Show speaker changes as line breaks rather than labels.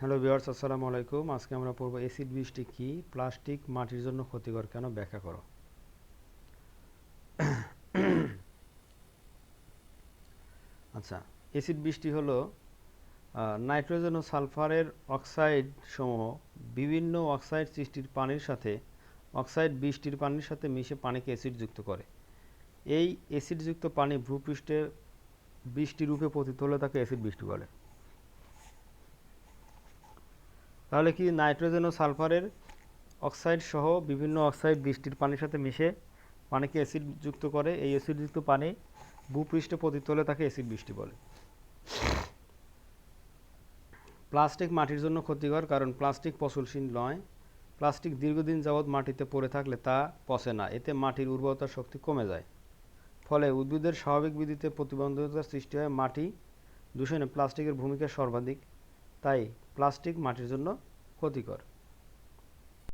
Hello viewers, আসসালামু আলাইকুম। আজকে আমরা পড়ব অ্যাসিড বৃষ্টি কি? প্লাস্টিক মাটির জন্য ক্ষতিকর কেন? ব্যাখ্যা করো। আচ্ছা অ্যাসিড বৃষ্টি হলো নাইট্রোজেন ও সালফারের অক্সাইড সমূহ বিভিন্ন অক্সাইড সৃষ্টির পানির সাথে, অক্সাইড বৃষ্টির পানির সাথে মিশে পানিকে অ্যাসিডযুক্ত করে। এই অ্যাসিডযুক্ত পানি ভূপৃষ্ঠে বৃষ্টি রূপে পতিত হলে তাকে অ্যাসিড বৃষ্টি বলে। তাহলে কি নাইট্রোজেন ও সালফারের অক্সাইড সহ বিভিন্ন অক্সাইড বৃষ্টির পানির সাথে মিশে পানিকে অ্যাসিড যুক্ত করে, এই অ্যাসিডযুক্ত পানি ভূপৃষ্ঠে পতিত হলে তাকে অ্যাসিড বৃষ্টি বলে। প্লাস্টিক মাটির জন্য ক্ষতিকর কারণ প্লাস্টিক পচনশীল নয়। প্লাস্টিক দীর্ঘদিন যাবৎ মাটিতে পড়ে থাকলে তা পচে না, এতে মাটির উর্বরতা শক্তি কমে যায়। ফলে উদ্ভিদের স্বাভাবিক বৃদ্ধিতে প্রতিবন্ধকতার সৃষ্টি হয় মাটি দূষণে। প্লাস্টিকের ভূমিকা সর্বাধিক, তাই প্লাস্টিক মাটির জন্য ক্ষতিকর।